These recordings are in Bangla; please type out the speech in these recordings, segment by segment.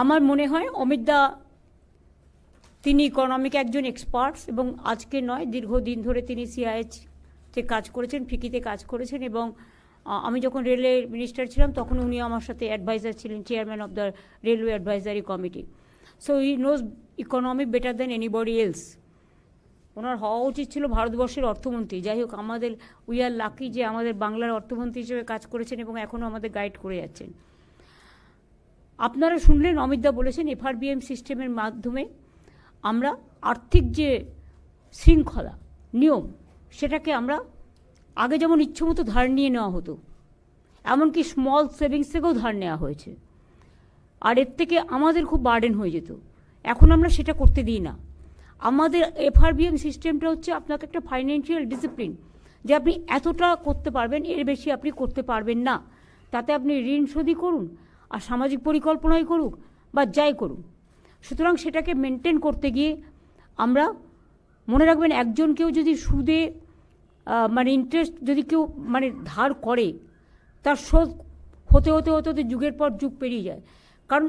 আমার মনে হয় অমিত দা, তিনি ইকোনমিক একজন এক্সপার্টস এবং আজকে নয়, দীর্ঘদিন ধরে তিনি সিআইএচ তে কাজ করেছেন, ফিকিতে কাজ করেছেন এবং আমি যখন রেলের মিনিস্টার ছিলাম তখন উনি আমার সাথে অ্যাডভাইজার ছিলেন chairman of the railway advisory committee so he knows economy better than anybody else ওনার হওয়া উচিত ছিল ভারতবর্ষের অর্থমন্ত্রী। যাই হোক, আমাদের উই আর লাকি যে আমাদের বাংলার অর্থমন্ত্রী হিসেবে কাজ করেছেন এবং এখনও আমাদের গাইড করে যাচ্ছেন। আপনারা শুনলেন অমিতদা বলেছেন, এফআরবিএম সিস্টেমের মাধ্যমে আমরা আর্থিক যে শৃঙ্খলা, নিয়ম, সেটাকে আমরা আগে যেমন ইচ্ছেমতো ধার নিয়ে নেওয়া হতো, এমনকি স্মল সেভিংস থেকেও ধার নেওয়া হয়েছে। আর এর থেকে আমাদের খুব বার্ডেন হয়ে যেত। এখন আমরা সেটা করতে দিই না। আমাদের এফআরবিএম সিস্টেমটা হচ্ছে আপনাকে একটা ফাইন্যান্সিয়াল ডিসিপ্লিন যে আপনি এতটা করতে পারবেন, এর বেশি আপনি করতে পারবেন না। তাতে আপনি ঋণ শোধই করুন আর সামাজিক পরিকল্পনাই করুক বা যাই করুন সুতরাং সেটাকে মেনটেন করতে গিয়ে আমরা মনে রাখবেন একজন কেউ যদি সুদে মানে ইন্টারেস্ট যদি কেউ মানে ধার করে, তার শোধ হতে হতে হতে হতে যুগের পর যুগ পেরিয়ে যায়। কারণ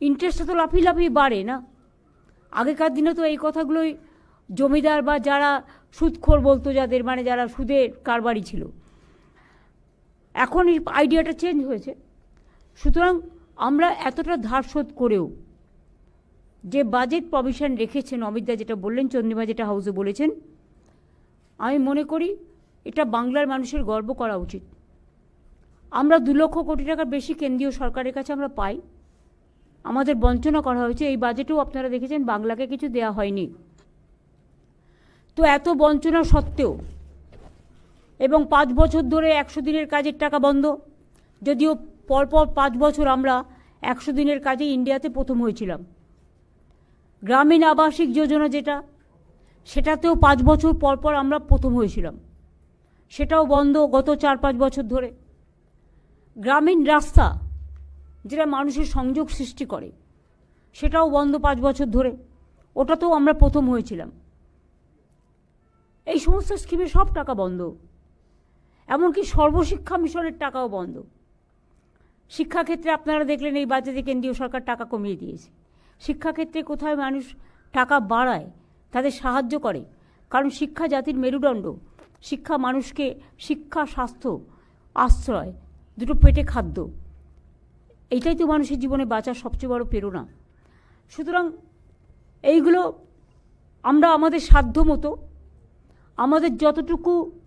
ইন্টারেস্টটা তো লাফিয়ে লাফিয়ে বাড়ে না। আগেকার দিনে তো এই কথাগুলোই জমিদার বা যারা সুদখোর বলতো যাদের মানে যারা সুদের কারবারি ছিল। এখন এই আইডিয়াটা চেঞ্জ হয়েছে। সুতরাং আমরা এতটা ধার শোধ করেও যে বাজেট প্রভিশন রেখেছেন অমিতদা যেটা বললেন, চন্দ্রিমা যেটা হাউসে বলেছেন, আমি মনে করি এটা বাংলার মানুষের গর্ব করা উচিত। আমরা দু লক্ষ কোটি টাকার বেশি কেন্দ্রীয় সরকারের কাছে আমরা পাই। আমাদের বঞ্চনা করা হয়েছে। এই বাজেটেও আপনারা দেখেছেন, বাংলাকে কিছু দেয়া হয়নি। তো এত বঞ্চনা সত্ত্বেও এবং পাঁচ বছর ধরে একশো দিনের কাজের টাকা বন্ধ, যদিও পরপর পাঁচ বছর আমরা একশো দিনের কাজে ইন্ডিয়াতে প্রথম হয়েছিলাম। গ্রামীণ আবাসিক যোজনা যেটা, সেটাতেও পাঁচ বছর পরপর আমরা প্রথম হয়েছিলাম। সেটাও বন্ধ গত চার পাঁচ বছর ধরে। গ্রামীণ রাস্তা যেটা মানুষের সংযোগ সৃষ্টি করে, সেটাও বন্ধ পাঁচ বছর ধরে। ওটাতেও আমরা প্রথম হয়েছিলাম। এই সমস্ত স্কিমে সব টাকা বন্ধ। এমনকি সর্বশিক্ষা মিশনের টাকাও বন্ধ। শিক্ষাক্ষেত্রে আপনারা দেখলেন এই বাজেটে কেন্দ্রীয় সরকার টাকা কমিয়ে দিয়েছে। শিক্ষাক্ষেত্রে কোথায় মানুষ টাকা বাড়ায়, তাদের সাহায্য করে। কারণ শিক্ষা জাতির মেরুদণ্ড। শিক্ষা মানুষকে শিক্ষা, স্বাস্থ্য, আশ্রয়, দুটো পেটে খাদ্য। এইটাই তো মানুষের জীবনে বাঁচার সবচেয়ে বড় প্রেরণা। সুতরাং এইগুলো আমরা আমাদের সাধ্য মতো, আমাদের যতটুকু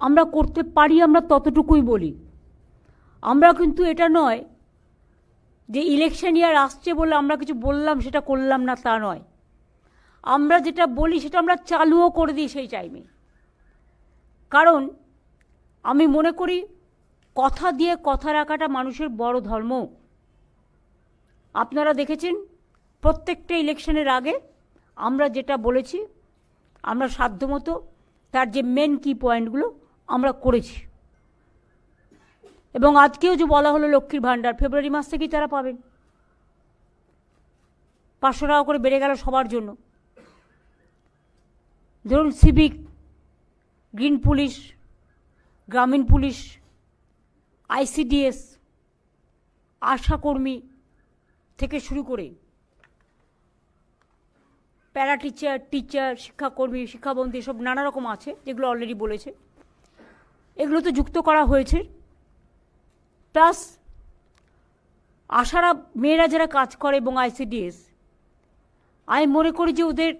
আমরা করতে পারি আমরা ততটুকুই বলি। আমরা কিন্তু এটা নয় যে ইলেকশন ইয়ার আসছে বলে আমরা কিছু বললাম, সেটা করলাম না, তা নয়। আমরা যেটা বলি, সেটা আমরা চালুও করে দিই সেই টাইমে কারণ আমি মনে করি কথা দিয়ে কথা রাখাটা মানুষের বড় ধর্ম। আপনারা দেখেছেন, প্রত্যেকটা ইলেকশনের আগে আমরা যেটা বলেছি, আমরা সাধ্যমতো তার যে মেন কি পয়েন্টগুলো আমরা করেছি। এবং আজকেও যে বলা হলো লক্ষ্মীর ভাণ্ডার, ফেব্রুয়ারি মাস থেকেই তারা পাবেন। পাঁচশো টাকা করে বেড়ে গেল সবার জন্য। ধরুন সিভিক গ্রিন পুলিশ গ্রামীণ পুলিশ আইসিডিএস, আশাকর্মী থেকে শুরু করে প্যারা টিচার টিচার, শিক্ষাকর্মী, শিক্ষাবন্ধী সব নানা রকম আছে, যেগুলো অলরেডি বলেছে। এগুলো তো যুক্ত করা হয়েছে। প্লাস আশারা মেয়েরা যারা কাজ করে এবং আইসিডিএস, আমি মনে করি যে ওদের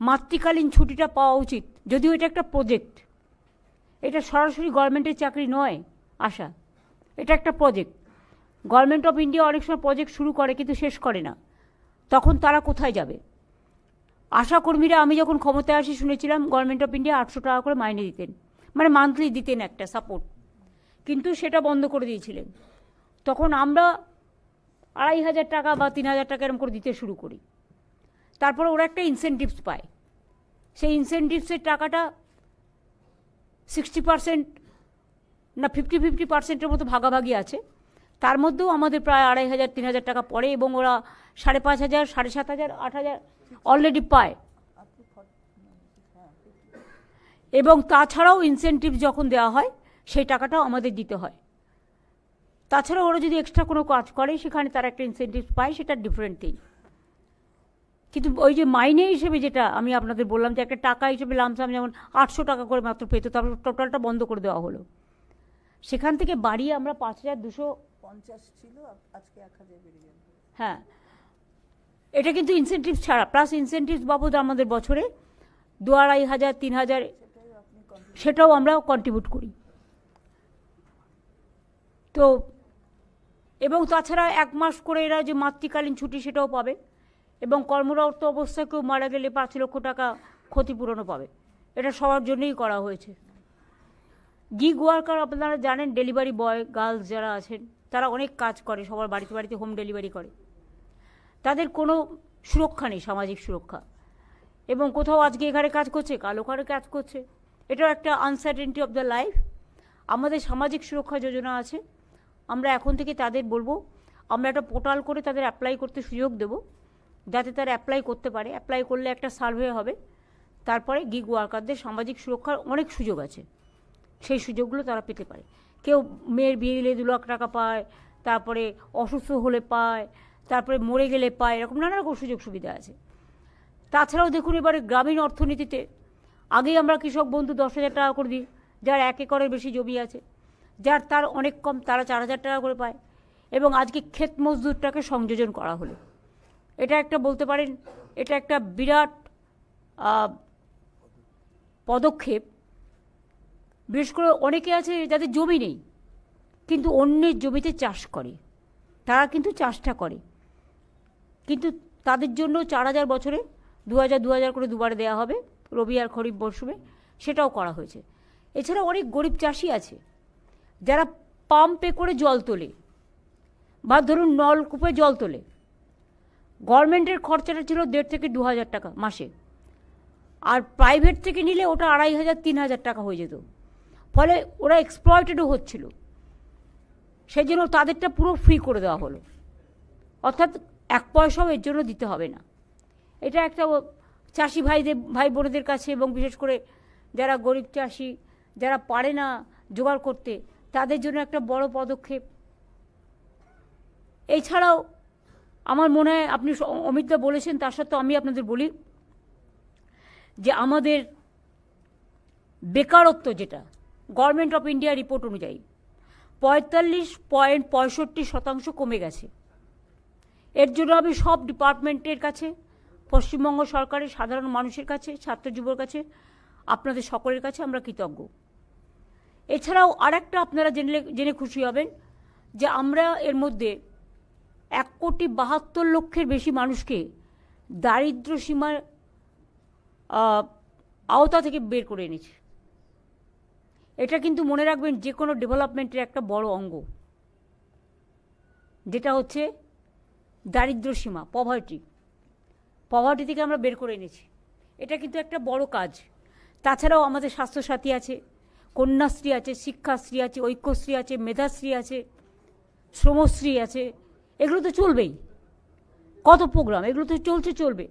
মাতৃকালীন ছুটিটা পাওয়া উচিত। যদিও এটা একটা প্রজেক্ট এটা সরাসরি গভর্নমেন্টের চাকরি নয়। আশা। এটা একটা প্রজেক্ট গভর্নমেন্ট অফ ইন্ডিয়া অনেক সময় প্রজেক্ট শুরু করে কিন্তু শেষ করে না। তখন তারা কোথায় যাবে? আশাকর্মীরা আমি যখন ক্ষমতায় আসি শুনেছিলাম গভর্নমেন্ট অফ ইন্ডিয়া আটশো টাকা করে মাইনে দিতেন। মানে মান্থলি দিতেন একটা সাপোর্ট কিন্তু সেটা বন্ধ করে দিয়েছিলেন। তখন আমরা আড়াই হাজার টাকা বা তিন হাজার টাকা এরকম করে দিতে শুরু করি। তারপরে ওরা একটা ইনসেন্টিভস পায়। সেই ইনসেন্টিভসের টাকাটা সিক্সটি পার্সেন্ট না ফিফটি ফিফটি পার্সেন্টের মতো ভাগাভাগি আছে। তার মধ্যেও আমাদের প্রায় আড়াই হাজার, তিন হাজার টাকা পড়ে এবং ওরা সাড়ে পাঁচ হাজার, সাড়ে সাত হাজার, আট হাজার অলরেডি পায়। এবং তাছাড়াও ইনসেন্টিভ যখন দেওয়া হয়, সেই টাকাটাও আমাদের দিতে হয়। তাছাড়া ওরা যদি এক্সট্রা কোনো কাজ করে, সেখানে তারা একটা ইনসেন্টিভ পায়, সেটা ডিফারেন্ট থিং কিন্তু ওই যে মাইনে হিসেবে যেটা আমি আপনাদের বললাম যে একটা টাকা হিসেবে লামসাম যেমন আটশো টাকা করে মাত্র পেতো, তারপর টোটালটা বন্ধ করে দেওয়া হলো। সেখান থেকে বাড়িয়ে আমরা পাঁচ হাজার দুশো পঞ্চাশ ছিল আজকে এক হাজার হ্যাঁ। এটা কিন্তু ইনসেন্টিভ ছাড়া প্লাস ইনসেন্টিভ বাবদ আমাদের বছরে দু আড়াই হাজার তিন হাজার সেটাও আমরা কন্ট্রিবিউট করি। তো এবং তাছাড়া এক মাস করে এরা যে মাতৃকালীন ছুটি সেটাও পাবে এবং কর্মরত অবস্থায় কেউ মারা গেলে পাঁচ লক্ষ টাকা ক্ষতিপূরণও পাবে। এটা সবার জন্যই করা হয়েছে। গিগ ওয়ার্কার আপনারা জানেন ডেলিভারি বয় গার্লস যারা আছেন, তারা অনেক কাজ করে, সবার বাড়িতে বাড়িতে হোম ডেলিভারি করে। তাদের কোনো সুরক্ষা নেই, সামাজিক সুরক্ষা। এবং কোথাও আজকে এখানে কাজ করছে, কাল ওখানে কাজ করছে। এটাও একটা আনসার্টেনটি অফ দ্য লাইফ আমাদের সামাজিক সুরক্ষা যোজনা আছে। আমরা এখন থেকে তাদের বলব, আমরা একটা পোর্টাল করে তাদের অ্যাপ্লাই করতে সুযোগ দেব, যাতে তারা অ্যাপ্লাই করতে পারে। অ্যাপ্লাই করলে একটা সার্ভে হবে। তারপরে গিগ ওয়ার্কারদের সামাজিক সুরক্ষার অনেক সুযোগ আছে। সেই সুযোগগুলো তারা পেতে পারে। কেউ মেয়ের বিয়ে দিলে দু লাখ টাকা পায়, তারপরে অসুস্থ হলে পায়, তারপরে মরে গেলে পায়, এরকম নানা রকম সুযোগ সুবিধা আছে। তাছাড়াও দেখুন এবারে গ্রামীণ অর্থনীতিতে, আগেই আমরা কৃষক বন্ধু দশ হাজার টাকা করে দিই, যার এক একরের বেশি জমি আছে, যার তার অনেক কম, তারা চার হাজার টাকা করে পায় এবং আজকে ক্ষেত মজদুরটাকে সংযোজন করা হলো। এটা একটা বলতে পারেন, এটা একটা বিরাট পদক্ষেপ বিশেষ করে অনেকে আছে যাদের জমি নেই, কিন্তু অন্যের জমিতে চাষ করে। তারা কিন্তু চাষটা করে। কিন্তু তাদের জন্য চার হাজার বছরে দু হাজার দু হাজার করে দুবারে দেওয়া হবে রবি আর খরিফ মরশুমে, সেটাও করা হয়েছে। এছাড়া অনেক গরিব চাষি আছে, যারা পাম্পে করে জল তোলে বা ধরুন নলকূপে জল তোলে। গভর্নমেন্টের খরচাটা ছিল দেড় থেকে দু হাজার টাকা মাসে। আর প্রাইভেট থেকে নিলে ওটা আড়াই হাজার, তিন হাজার টাকা হয়ে যেত। ফলে ওরা এক্সপ্লয়েটেডও হচ্ছিল। সেই জন্য তাদেরটা পুরো ফ্রি করে দেওয়া হলো। অর্থাৎ এক পয়সাও এর জন্য দিতে হবে না। এটা একটা চাষি ভাইদের, ভাই বোনেদের কাছে এবং বিশেষ করে যারা গরিব চাষি, যারা পারে না জোগাড় করতে, তাদের জন্য একটা বড় পদক্ষেপ। এছাড়াও আমার মনে হয় আপনি অমিতদা বলেছেন, তার সত্ত্বেও আমি আপনাদের বলি যে আমাদের বেকারত্ব যেটা গভর্নমেন্ট অফ ইন্ডিয়া রিপোর্ট অনুযায়ী পঁয়তাল্লিশ পয়েন্ট পঁয়ষট্টি শতাংশ কমে গেছে। এর জন্য আমি সব ডিপার্টমেন্টের কাছে, পশ্চিমবঙ্গ সরকারের সাধারণ মানুষের কাছে, ছাত্র যুবর কাছে, আপনাদের সকলের কাছে আমরা কৃতজ্ঞ। এছাড়াও আরেকটা আপনারা জেনে জেনে খুশি হবেন যে আমরা এর মধ্যে এক কোটি বাহাত্তর লক্ষের বেশি মানুষকে দারিদ্র সীমার আওতা থেকে বের করে এনেছি। এটা কিন্তু মনে রাখবেন যে কোনো ডেভেলপমেন্টের একটা বড় অঙ্গ। যেটা হচ্ছে দারিদ্র সীমা পভার্টি পভার্টি থেকে আমরা বের করে এনেছি। এটা কিন্তু একটা বড় কাজ। তাছাড়াও আমাদের স্বাস্থ্যসাথী আছে, কন্যাশ্রী আছে, শিক্ষাশ্রী আছে, ঐক্যশ্রী আছে, মেধাশ্রী আছে, শ্রমশ্রী আছে। এগুলো তো চলবেই। কত প্রোগ্রাম এগুলো তো চলছে, চলবে।